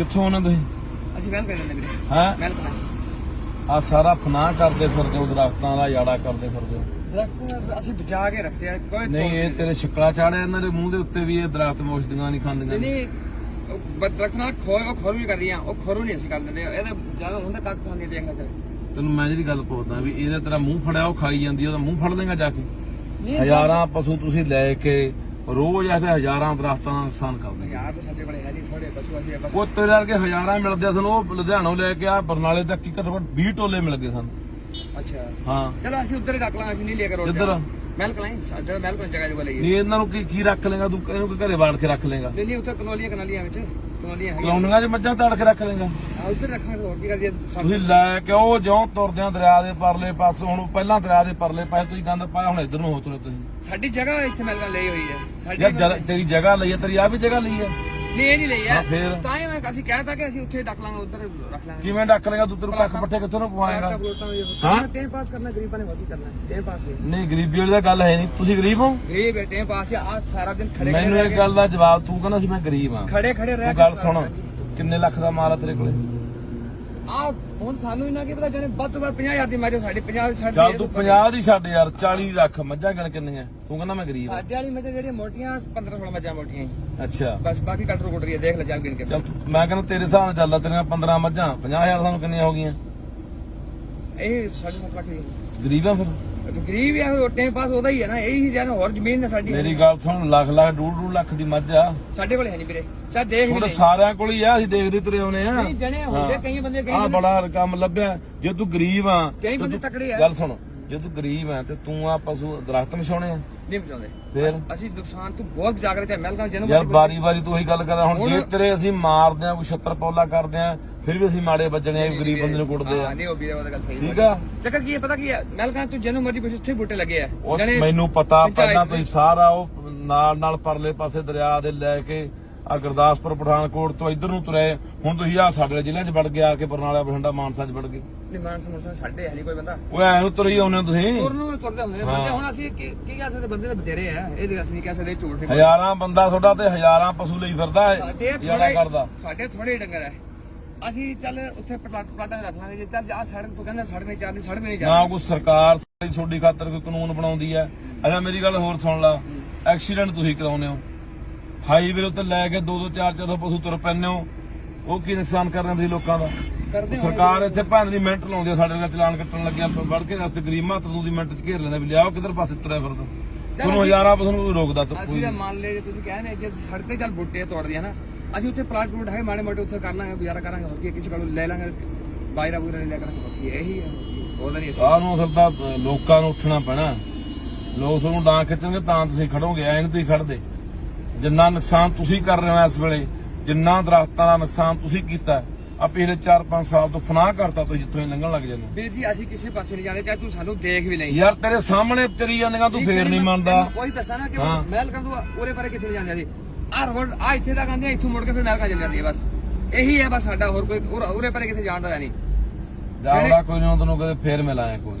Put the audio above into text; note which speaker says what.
Speaker 1: ਕਿੱਥੋਂ ਆਉਣਾ ਤੁਸੀਂ?
Speaker 2: ਅਸੀਂ ਵੈਲ ਕਰ ਲੈਂਦੇ ਵੀਰੇ।
Speaker 1: ਹੈ?
Speaker 2: ਕਰ
Speaker 1: ਆ ਸਾਰਾ ਫਨਾਹ ਕਰਦੇ ਫਿਰਦੇ ਹੋ ਦਰਖਤਾਂ ਦਾ ਯਾੜਾ ਕਰਦੇ ਫਿਰਦੇ ਹੋ।
Speaker 2: ਦਰਖਤ ਅਸੀਂ ਬਚਾ ਕੇ ਰੱਖਦੇ ਆ ਕੋਈ
Speaker 1: ਨਹੀਂ ਇਹ ਤੇਰੇ ਸ਼ਿਕਲਾ ਚਾੜਿਆ ਇਹਨਾਂ ਦੇ ਮੂੰਹ ਦੇ ਉੱਤੇ ਵੀ ਇਹ ਦਰਖਤ ਮੋਸ਼ਦੀਆਂ ਨਹੀਂ ਖਾਂਦੀਆਂ
Speaker 2: ਨਹੀਂ ਦਰਖਤ ਨਾਲ ਖੋਏ ਉਹ ਖੋਰੂ ਵੀ ਕਰ ਰਹੀਆਂ ਉਹ ਖੋਰੂ ਨਹੀਂ ਅਸੀਂ ਕਰ ਦਿੰਦੇ। ਇਹਦਾ ਜ਼ਿਆਦਾ ਹੁੰਦਾ ਕੱਕ ਖਾਂਦੀ ਦੇਖਾ ਸਰ।
Speaker 1: ਤੈਨੂੰ ਮੈਂ ਜਿਹੜੀ ਗੱਲ ਪੁੱਛਦਾ ਵੀ ਇਹਦਾ ਤੇਰਾ ਮੂੰਹ ਫੜਿਆ ਉਹ ਖਾਈ ਜਾਂਦੀ ਉਹਦਾ ਮੂੰਹ ਫੜ ਲੇਗਾ ਜਾ ਕੇ। ਹਜ਼ਾਰਾਂ ਪਸ਼ੂ ਤੁਸੀਂ ਲੈ ਕੇ ਰੋਜ਼ ਐਸੇ ਹਜ਼ਾਰਾਂ ਦਰਖਤਾਂ ਦਾ ਨੁਕਸਾਨ ਕਰਦੇ
Speaker 2: ਯਾਰ ਤਾਂ ਸਾਡੇ ਕੋਲੇ ਹੈ ਨਹੀਂ ਥੋੜੇ ਪਸ਼ੂ ਅਸੀਂ ਬਸ
Speaker 1: ਉਹ ਤੇਰੇ ਵਰਗੇ ਹਜ਼ਾਰਾਂ ਮਿਲਦੇ ਸਾਨੂੰ ਉਹ ਲੁਧਿਆਣੋਂ ਲੈ ਕੇ ਆ ਬਰਨਾਲੇ ਤੱਕ ਕੀ ਘੱਟੋ ਘੱਟ 20 ਟੋਲੇ ਮਿਲ ਗਏ ਸਾਨੂੰ।
Speaker 2: ਅੱਛਾ।
Speaker 1: ਹਾਂ।
Speaker 2: ਚਲੋ ਅਸੀਂ ਉੱਧਰ ਹੀ ਰੱਖ ਲਾਂਗੇ ਅਸੀਂ ਨਹੀਂ ਲੈ ਕੇ ਰੋਡ
Speaker 1: ਕਿੱਧਰ?
Speaker 2: ਮਹਿਲ ਕਲਾਈ ਜਿਹੜਾ ਮਹਿਲ ਕਲਾਈ ਜਗ੍ਹਾ ਜੋ ਲਈ
Speaker 1: ਨਹੀਂ ਇਹਨਾਂ ਨੂੰ ਕੀ ਕੀ ਰੱਖ ਲੇਗਾ ਤੂੰ ਇਹਨੂੰ ਘਰੇ ਬਾੜ ਕੇ ਰੱਖ ਲੇਗਾ
Speaker 2: ਨਹੀਂ ਨਹੀਂ ਉੱਥੇ ਕਨੋਲੀਆਂ ਕਨਾਲੀਆਂ ਵਿੱਚ।
Speaker 1: ਕਲੋਨੀਆਂ 'ਚ ਮੱਝਾਂ ਤਾੜ ਕੇ ਰੱਖ ਲੇਗਾ
Speaker 2: ਉੱਧਰ ਰੱਖਾਂਗੇ ਹੋਰ ਕੀ ਕਰਦੀ
Speaker 1: ਤੁਸੀਂ ਲੈ ਕੇ ਉਹ ਜਿਉਂ ਤੁਰਦੇ ਆ ਦਰਿਆ ਦੇ ਪਰਲੇ ਪਾਸੇ ਹੁਣ ਪਹਿਲਾਂ ਦਰਿਆ ਦੇ ਪਰਲੇ ਪਾਸੇ ਤੁਸੀਂ ਗੰਦ ਪਾਇਆ ਹੁਣ ਇੱਧਰ ਨੂੰ ਹੋ ਤੁਰੇ ਤੁਸੀਂ।
Speaker 2: ਸਾਡੀ ਜਗ੍ਹਾ ਇੱਥੇ ਕਲਾਈ ਲਈ ਹੋਈ ਹੈ। ਸਾਡੀ
Speaker 1: ਯਾਰ ਜਰਾ- ਤੇਰੀ ਜਗ੍ਹਾ ਲਈ ਹੈ ਤੇਰੀ ਆ ਵੀ ਜਗ੍ਹਾ ਲਈ ਹੈ।
Speaker 2: ਨਹੀਂ ਇਹ ਨਹੀਂ ਲਈ
Speaker 1: ਹਾਂ, ਫਿਰ?
Speaker 2: ਤਾਂ ਹੀ ਮੈਂ ਅਸੀਂ ਕਹਿਤਾ ਕਿ ਅਸੀਂ ਉੱਥੇ ਡੱਕ ਲਾਂਗੇ ਉੱਧਰ ਰੱਖ ਲਾਂਗੇ।
Speaker 1: ਕਿਵੇਂ ਡੱਕ ਲੇਗਾ ਤੂੰ ਤੇਰੇ ਕੱਖ ਪੱਠੇ ਕਿੱਥੋਂ ਨੂੰ ਪਵਾਏਗਾ? ਹਾਂ?
Speaker 2: ਹਾਂ? ਟਾਈਮ ਪਾਸ ਕਰਨਾ ਗਰੀਬਾਂ ਨੇ ਕੀ ਕਰਨਾ ਟਾਈਮ ਪਾਸ ਹੈ।
Speaker 1: ਨਹੀਂ ਗਰੀਬੀ ਵਾਲੀ ਤਾਂ ਗੱਲ ਹੈ ਨਹੀਂ। ਤੁਸੀਂ ਗਰੀਬ ਹੋ?
Speaker 2: ਗਰੀਬ ਹੈ ਟਾਈਮ ਪਾਸ ਹੈ। ਆ ਸਾਰਾ ਦਿਨ ਖੜੇ
Speaker 1: ਮੈਨੂੰ
Speaker 2: ਰਹਿ
Speaker 1: ਇਹ
Speaker 2: ਕੇ-
Speaker 1: ਗੱਲ ਦਾ ਜਵਾਬ ਤੂੰ ਕਹਿੰਦਾ ਸੀ ਮੈਂ ਗਰੀਬ ਹਾਂ।
Speaker 2: ਖੜੇ ਖੜੇ ਰਹਿ
Speaker 1: ਤੂੰ
Speaker 2: ਕੇ
Speaker 1: ਗੱਲ ਸੁਣ। ਕਿੰਨੇ ਲੱਖ ਦਾ ਮਾਲ ਆ ਤੇਰੇ ਕੋਲੇ?
Speaker 2: ਆ ਹੁਣ ਸਾਨੂੰ ਇਹਨਾਂ ਕੀ ਪਤਾ ਜਾਨੇ ਵੱਧ ਤੋਂ ਵੱਧ 50000 ਦੀ ਮੱਝ ਸਾਡੀ 50 ਦੀ ਸਾਡੀ
Speaker 1: ਚੱਲ ਤੂੰ 50 ਦੀ ਛੱਡ ਯਾਰ 40 ਲੱਖ ਮੱਝਾਂ ਗਣ ਕਿੰਨੀਆਂ ਤੂੰ ਕਹਿੰਦਾ ਮੈਂ ਗਰੀਬ
Speaker 2: ਸਾਡੇ ਵਾਲੀ ਮੱਝ ਜਿਹੜੀਆਂ ਮੋਟੀਆਂ 15 16 ਮੱਝਾਂ ਮੋਟੀਆਂ।
Speaker 1: ਅੱਛਾ।
Speaker 2: ਬਸ ਬਾਕੀ ਕਟਰ ਕੁਟਰੀ ਹੈ ਦੇਖ ਲੈ ਚੱਲ ਗਿਣ ਕੇ।
Speaker 1: ਚੱਲ ਤੂੰ- ਮੈਂ ਕਹਿੰਦਾ ਤੇਰੇ ਹਿਸਾਬ ਨਾਲ ਚੱਲਦਾ ਤੇਰੀਆਂ 15 ਮੱਝਾਂ 50000 ਸਾਨੂੰ ਕਿੰਨੀਆਂ ਹੋ ਗਈਆਂ?
Speaker 2: ਇਹ 7.5 ਲੱਖ ਦੀ।
Speaker 1: ਗਰੀਬ ਆ ਫਿਰ?
Speaker 2: ਗਰੀਬ ਹੈ ਉਹ ਟਾਈਮ ਪਾਸ ਉਹਦਾ ਹੀ ਹੈ ਨਾ ਇਹੀ ਜਾਨ ਹੋਰ ਜ਼ਮੀਨ ਨੇ ਸਾਡੀ।
Speaker 1: ਮੇਰੀ ਗੱਲ ਸੁਣ ਲੱਖ ਲੱਖ ਡੂਢ ਡੂਢ ਲੱਖ ਦੀ ਮੱਝ ਆ।
Speaker 2: ਸਾਡੇ ਕੋਲ ਹੈ ਨਹੀਂ ਵੀਰੇ ਚਾ ਦੇਖ ਵੀ
Speaker 1: ਤੁਹਾਡੇ
Speaker 2: ਲਈ।
Speaker 1: ਸਾਰਿਆਂ ਕੋਲ ਹੀ ਆ ਅਸੀਂ ਦੇਖਦੇ ਤੁਰੇ ਆਉਨੇ ਆ।
Speaker 2: ਨਹੀਂ ਜਣੇ ਹੁੰਦੇ ਕਈ ਬੰਦੇ ਕਈ
Speaker 1: ਆ
Speaker 2: ਬੰਦੇ
Speaker 1: ਬੜਾ ਕੰਮ ਲੱਭਿਆ। ਜੇ ਤੂੰ ਗਰੀਬ ਆ
Speaker 2: ਕਈ
Speaker 1: ਤੇ
Speaker 2: ਬੰਦੇ
Speaker 1: ਤੂੰ-
Speaker 2: ਤਕੜੇ ਆ।
Speaker 1: ਗੱਲ ਸੁਣ। ਜੇ ਤੂੰ ਗਰੀਬ ਆ ਤੇ ਤੂੰ ਆ ਪਸ਼ੂ ਦਰਖਤ ਮਛਾਉਣੇ ਆ।
Speaker 2: ਨਹੀਂ ਬਚਾਉਂਦੇ
Speaker 1: ਫਿਰ?
Speaker 2: ਅਸੀਂ ਨੁਕਸਾਨ ਤੋਂ ਬਹੁਤ ਜਾਗਰਤ ਹੈ ਮਹਿਲਗਾਂ ਜਨਮ
Speaker 1: ਯਾਰ ਬਾਰੀ ਬਾਰੀ ਤੂੰ ਉਹੀ ਗੱਲ ਕਰ ਹੁਣ ਜੇ ਤੇਰੇ ਅਸੀਂ ਮਾਰਦੇ ਆ ਕੋਈ ਛੱਤਰ ਪੌਲਾ ਕਰਦੇ ਆ ਫਿਰ ਵੀ ਅਸੀਂ ਮਾੜੇ ਵੱਜਣੇ ਆ ਗਰੀਬ ਬੰਦੇ ਨੂੰ ਕੁੱਟਦੇ ਆ।
Speaker 2: ਹਾਂ, ਨਹੀਂ ਉਹ ਵੀਰੇ ਉਹ ਤਾਂ ਗੱਲ ਸਹੀ
Speaker 1: ਠੀਕ ਆ?
Speaker 2: ਚੱਕਰ ਕੀ ਹੈ ਪਤਾ ਕੀ ਹੈ? ਮਹਿਲਗਾਂ ਤੂੰ ਜਨਮ ਮਰਜ਼ੀ ਕੁਛ ਉੱਥੇ ਬੂਟੇ ਲੱਗੇ ਆ।
Speaker 1: ਮੈਨੂੰ ਪਤਾ ਪਹਿਲਾਂ ਤੁਸੀਂ ਸਾਰਾ ਉਹ ਨਾਲ ਨਾਲ ਪਰਲੇ ਪਾਸੇ ਦਰਿਆ ਦੇ ਲੈ ਕੇ ਆ ਗੁਰਦਾਸਪੁਰ ਪਠਾਨਕੋਟ ਤੋਂ ਇੱਧਰ ਨੂੰ ਤੁਰੇ। ਹੁਣ ਤੁਸੀਂ ਆ ਸਾਡੇ ਜ਼ਿਲ੍ਹੇ 'ਚ ਵੜ ਕੇ ਆ ਕੇ ਬਰਨਾਲਾ ਬਠਿੰਡਾ ਮਾਨਸਾ 'ਚ ਵੜ ਗਏ।
Speaker 2: ਨਹੀਂ ਮਾਨ ਸਮੋਸਾ ਸਾਡੇ ਹੈ ਨਹੀਂ ਕੋਈ ਬੰਦਾ।
Speaker 1: ਉਹ ਐ ਨੂੰ ਤੁਰੀ ਆਉਂਦੇ ਹੋ ਤੁਸੀਂ?
Speaker 2: ਤੁਰਨ ਨੂੰ ਤੁਰਦੇ ਹੁੰਦੇ ਨੇ ਬੰਦੇ ਹੁਣ ਅਸੀਂ ਕੀ ਕੀ ਕਹਿ ਸਕਦੇ ਬੰਦੇ ਤਾਂ ਬਥੇਰੇ ਆ। ਇਹ ਤਾਂ ਅਸੀਂ ਨਹੀਂ ਕਹਿ ਸਕਦੇ ਝੂਠ ਨਹੀਂ
Speaker 1: ਹਜ਼ਾਰਾਂ ਬੰਦਾ ਤੁਹਾਡਾ ਤੇ ਹਜ਼ਾਰਾਂ ਪਸ਼ੂ ਲਈ ਫਿਰਦਾ ਹੈ ਜਿਹੜਾ ਕਰਦਾ।
Speaker 2: ਸਾਡੇ ਥੋੜੇ ਡੰਗਰ ਹੈ। ਅਸੀਂ ਚੱਲ ਉੱਥੇ ਪਲਾਟਾਂ ਰੱਖ ਲਾਂਗੇ ਜੇ ਚੱਲ ਆ ਸੜਕ ਤੋਂ ਕਹਿੰਦਾ ਸੜਕ ਨਹੀਂ ਚੱਲਦੀ ਸੜਕ ਨਹੀਂ
Speaker 1: ਨਾ ਕੋਈ ਸਰਕਾਰ ਸਾਡੀ ਖਾਤਰ ਕੋਈ ਕਾਨੂੰਨ ਬਣਾਉਂਦੀ ਹੈ। ਅੱਛਾ ਮੇਰੀ ਗੱਲ ਹੋਰ ਸੁਣ ਲਾ। ਐਕਸੀਡੈਂਟ ਤੁਸੀਂ ਕਰਾਉਂਦੇ ਹੋ। ਹਾਈਵੇ ਉੱਤੇ ਲੈ ਕੇ 2 2 4 4 ਪਸ਼ੂ ਤੁਰ ਪੈਂਦੇ ਹੋ। ਉਹ ਕੀ ਨੁਕਸਾਨ ਕਰ ਰਹੇ ਹੋ ਤੁਸੀਂ ਲੋਕਾਂ ਦਾ? ਸਰਕਾਰ ਇੱਥੇ ਭੈਣ ਦੀ ਮਿੰਟ ਲਾਉਂਦੀ ਆ ਸਾਡੇ ਨਾਲ ਚਲਾਨ ਕੱਟਣ ਲੱਗਿਆ ਵੜ ਕੇ ਰਸਤੇ ਗਰੀਬ ਮਾਤਰ ਦੀ ਮਿੰਟ ਚ ਘੇਰ ਲੈਂਦਾ ਵੀ ਲਿਆਓ ਕਿੱਧਰ ਪਾਸੇ ਤੁਰਿਆ ਫਿਰਦਾ ਤੁਹਾਨੂੰ ਹਜ਼ਾਰਾਂ ਪਸ਼ੂ ਨੂੰ ਰੋਕਦਾ ਤਾਂ
Speaker 2: ਅਸੀਂ
Speaker 1: ਕੋਈ
Speaker 2: ਤਾਂ ਮੰਨ ਲੈ ਜੇ ਤੁਸੀਂ ਕਹਿੰਦੇ ਜੇ ਸੜਕ ਤੇ ਚੱਲ ਬੁੱਟੇ ਤੋੜਦੇ ਆ ਨਾ ਅਸੀਂ ਉੱਥੇ ਪਲਾਟ ਪਲੂਟ ਹੈ ਮਾੜੇ ਮੋਟੇ ਉੱਥੇ ਕਰ ਲਾਂਗੇ ਗੁਜ਼ਾਰਾ ਕਰਾਂਗੇ ਹੋਰ ਕੀ ਕਿਸੇ ਕੋਲੋਂ ਲੈ ਲਾਂਗੇ ਬਾਇਰਾ ਬੂਰਾ ਲੈ ਕਰਾਂਗੇ ਇਹੀ ਹੈ ਤਾਂ ਨਹੀਂ ਅਸੀਂ-
Speaker 1: ਸਾਹ ਨੂੰ ਅਸਲ ਤਾਂ ਲੋਕਾਂ ਨੂੰ ਉੱਠਣਾ ਪੈਣਾ। ਲੋਕ ਤੁਹਾਨੂੰ ਡਾਂ ਖਿੱਚਣਗੇ ਤਾਂ ਤੁਸੀਂ ਖੜੋਗੇ ਐਂ ਨਹੀਂ ਤੁਸੀਂ ਖੜਦੇ। ਜਿੰਨਾ ਨੁਕਸਾਨ ਤੁਸੀਂ ਕਰ ਰਹੇ ਹੋ ਇਸ ਵੇਲੇ ਜਿੰਨਾ ਦਰਖਤਾਂ ਦਾ ਨੁਕਸਾਨ ਤੁਸੀਂ ਕੀਤਾ ਆ ਪਿਛਲੇ 4-5 ਸਾਲ ਤੋਂ ਫਨਾਹ ਕਰਤਾ ਤੁਸੀਂ ਜਿੱਥੋਂ ਹੀ ਲੰਘਣ ਲੱਗ ਜਾਂਦੇ
Speaker 2: ਵੀਰ ਜੀ ਅਸੀਂ ਕਿਸੇ ਪਾਸੇ ਨਹੀਂ ਜਾਂਦੇ ਚਾਹੇ ਤੂੰ ਸਾਨੂੰ ਦੇਖ ਵੀ ਲਈ
Speaker 1: ਯਾਰ ਤੇਰੇ ਸਾਹਮਣੇ ਤੇਰੀ ਜਾਂਦੀਆਂ ਤੂੰ ਫੇਰ ਨਹੀਂ ਮੰਨਦਾ।
Speaker 2: ਕੋਈ ਦੱਸਾਂ ਨਾ ਕਿ
Speaker 1: ਹਾਂ।
Speaker 2: ਮਹਿਲ ਕੰਦੂ ਉਰੇ ਪਰੇ ਕਿੱਥੇ ਜਾਂਦੇ ਅਸੀਂ ਆ ਰੋਡ ਆ ਇੱਥੇ ਆਂਦੇ ਆ, ਇੱਥੋਂ ਮੁੜ ਕੇ ਫਿਰ ਮਹਿਲ ਕਾ ਚੱਲ ਜਾਂਦੀ ਹੈ ਬਸ। ਇਹੀ ਹੈ ਬਸ ਸਾਡਾ ਹੋਰ ਕੋਈ ਉਰੇ- ਉਰੇ ਪਰੇ ਕਿੱਥੇ ਜਾਣ ਦਾ ਨਹੀਂ।
Speaker 1: ਜਾਵੜਾ ਕੋਈ ਨਾ ਤੈਨੂੰ ਕਦੇ ਫੇਰ ਮਿਲਾਂਗੇ ਕੋਈ